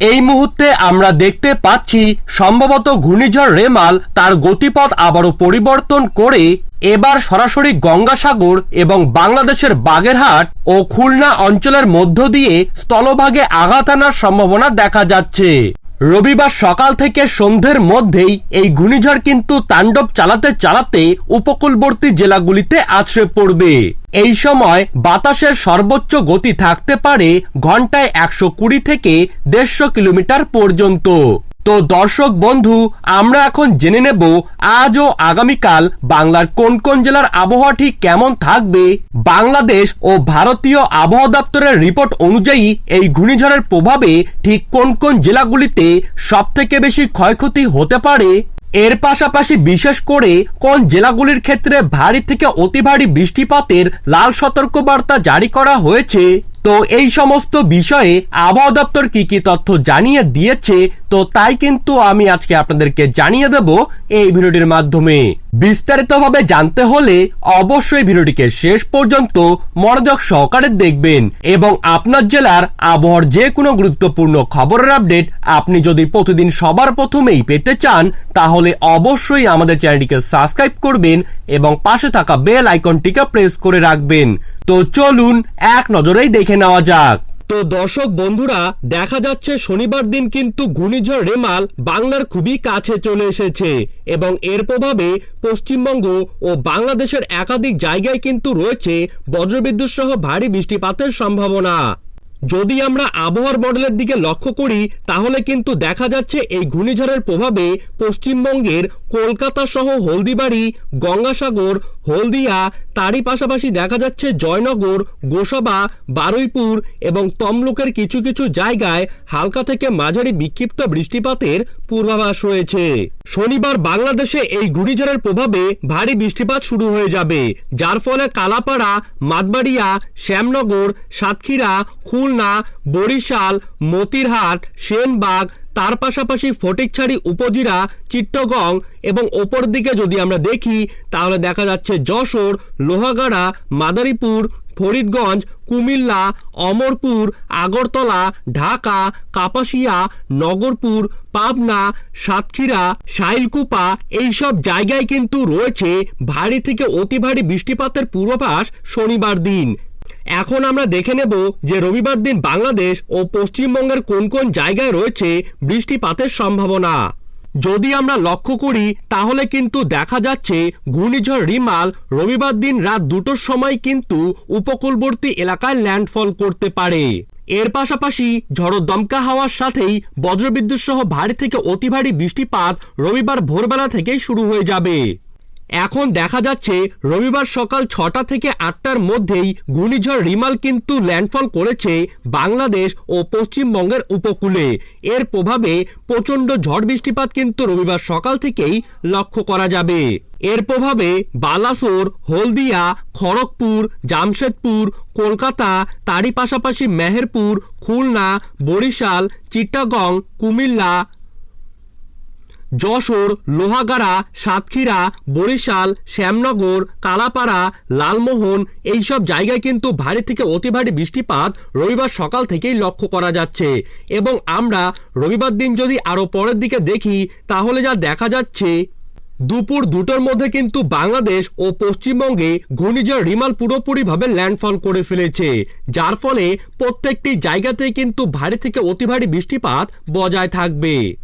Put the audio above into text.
এই মুহূর্তে আমরা দেখতে পাচ্ছি সম্ভবত ঘূর্ণিঝড় রেমাল তার গতিপথ আবারও পরিবর্তন করে এবার সরাসরি গঙ্গাসাগর এবং বাংলাদেশের বাগেরহাট ও খুলনা অঞ্চলের মধ্য দিয়ে স্থলভাগে আঘাত আনার সম্ভাবনা দেখা যাচ্ছে। রবিবার সকাল থেকে সন্ধ্যের মধ্যেই এই ঘূর্ণিঝড় কিন্তু তাণ্ডব চালাতে চালাতে উপকূলবর্তী জেলাগুলিতে আছড়ে পড়বে। এই সময় বাতাসের সর্বোচ্চ গতি থাকতে পারে ঘন্টায় একশো কুড়ি থেকে দেড়শো কিলোমিটার পর্যন্ত। তো দর্শক বন্ধু, আমরা এখন জেনে নেব আজ ও আগামীকাল বাংলার কোন কোন জেলার আবহাওয়া ঠিক কেমন থাকবে, বাংলাদেশ ও ভারতীয় আবহাওয়া দপ্তরের রিপোর্ট অনুযায়ী এই ঘূর্ণিঝড়ের প্রভাবে ঠিক কোন কোন জেলাগুলিতে সব থেকে বেশি ক্ষয়ক্ষতি হতে পারে? এর পাশাপাশি বিশেষ করে কোন জেলাগুলির ক্ষেত্রে ভারী থেকে অতি ভারী বৃষ্টিপাতের লাল সতর্কবার্তা জারি করা হয়েছে? তো এই সমস্ত বিষয়ে আবহাওয়া দপ্তর কি কি তথ্য জানিয়ে দিয়েছে তো তাই কিন্তু আমি আজকে আপনাদেরকে জানিয়ে দেব এই ভিডিওটির মাধ্যমে। বিস্তারিতভাবে জানতে হলে অবশ্যই ভিডিওটিকে শেষ পর্যন্ত মনোযোগ সহকারে দেখবেন এবং আপনার জেলার আবহাওয়ার যে কোনো গুরুত্বপূর্ণ খবরের আপডেট আপনি যদি প্রতিদিন সবার প্রথমেই পেতে চান, তাহলে অবশ্যই আমাদের চ্যানেলটিকে সাবস্ক্রাইব করবেন এবং পাশে থাকা বেল আইকনটিকে প্রেস করে রাখবেন। তো চলুন এক নজরেই দেখে নেওয়া যাক। তো দর্শক বন্ধুরা, দেখা যাচ্ছে শনিবার দিন কিন্তু ঘূর্ণিঝড় রেমাল বাংলার খুবই কাছে চলে এসেছে এবং এর প্রভাবে পশ্চিমবঙ্গ ও বাংলাদেশের একাধিক জায়গায় কিন্তু রয়েছে বজ্রবিদ্যুৎ সহ ভারী বৃষ্টিপাতের সম্ভাবনা। যদি আমরা আবহাওয়ার মডেলের দিকে লক্ষ্য করি, তাহলে কিন্তু দেখা যাচ্ছে এই ঘূর্ণিঝড়ের প্রভাবে পশ্চিমবঙ্গের কলকাতা সহ হলদিবাড়ি, গঙ্গাসাগর, হলদিয়া তারই পাশাপাশি দেখা যাচ্ছে জয়নগর, গোসাবা, বারুইপুর এবং তমলুকের কিছু কিছু জায়গায় হালকা থেকে মাঝারি বিক্ষিপ্ত বৃষ্টিপাতের পূর্বাভাস রয়েছে। শনিবার বাংলাদেশে এই ঘূর্ণিঝড়ের প্রভাবে ভারী বৃষ্টিপাত শুরু হয়ে যাবে, যার ফলে কালাপাড়া, মাতবাড়িয়া, শ্যামনগর, সাতক্ষীরা, খুলনা, বরিশাল, মতিরহাট, সেনবাগ তার পাশাপাশি ফটিকছড়ি উপজেলা চিত্তগং এবং ওপর দিকে যদি আমরা দেখি, তাহলে দেখা যাচ্ছে যশোর, লোহাগাড়া, মাদারীপুর, ফরিদগঞ্জ, কুমিল্লা, অমরপুর, আগরতলা, ঢাকা, কাপাসিয়া, নগরপুর, পাবনা, সাতক্ষীরা, শাইলকুপা, এইসব জায়গায় কিন্তু রয়েছে ভারী থেকে অতি ভারী বৃষ্টিপাতের পূর্বাভাস শনিবার দিন। এখন আমরা দেখে নেব যে রবিবার দিন বাংলাদেশ ও পশ্চিমবঙ্গের কোন কোন জায়গায় রয়েছে বৃষ্টিপাতের সম্ভাবনা। যদি আমরা লক্ষ্য করি, তাহলে কিন্তু দেখা যাচ্ছে ঘূর্ণিঝড় রিমাল রবিবার দিন রাত দুটোর সময় কিন্তু উপকূলবর্তী এলাকায় ল্যান্ডফল করতে পারে। এর পাশাপাশি ঝড়ো দমকা হাওয়ার সাথেই বজ্রবিদ্যুৎ সহ ভারী থেকে অতি ভারী বৃষ্টিপাত রবিবার ভোরবেলা থেকেই শুরু হয়ে যাবে। এখন দেখা যাচ্ছে রবিবার সকাল ছটা থেকে আটটার মধ্যেই ঘূর্ণিঝড় রিমাল কিন্তু ল্যান্ডফল করেছে বাংলাদেশ ও পশ্চিমবঙ্গের উপকূলে। এর প্রভাবে প্রচণ্ড ঝড় বৃষ্টিপাত কিন্তু রবিবার সকাল থেকেই লক্ষ্য করা যাবে। এর প্রভাবে বালাসোর, হলদিয়া, খড়গপুর, জামশেদপুর, কলকাতা, তারই পাশাপাশি মেহেরপুর, খুলনা, বরিশাল, চিটাগং, কুমিল্লা যশোর, লোহাগাড়া, সাতক্ষীরা, বরিশাল, শ্যামনগর, কালাপাড়া, লালমোহন এইসব জায়গায় কিন্তু ভারী থেকে অতি ভারী বৃষ্টিপাত রবিবার সকাল থেকেই লক্ষ্য করা যাচ্ছে। এবং আমরা রবিবার দিন যদি আরও পরের দিকে দেখি, তাহলে যা দেখা যাচ্ছে, দুপুর দুটোর মধ্যে কিন্তু বাংলাদেশ ও পশ্চিমবঙ্গে ঘূর্ণিঝড় রিমাল পুরোপুরিভাবে ল্যান্ডফল করে ফেলেছে। যার ফলে প্রত্যেকটি জায়গাতেই কিন্তু ভারী থেকে অতি ভারী বৃষ্টিপাত বজায় থাকবে।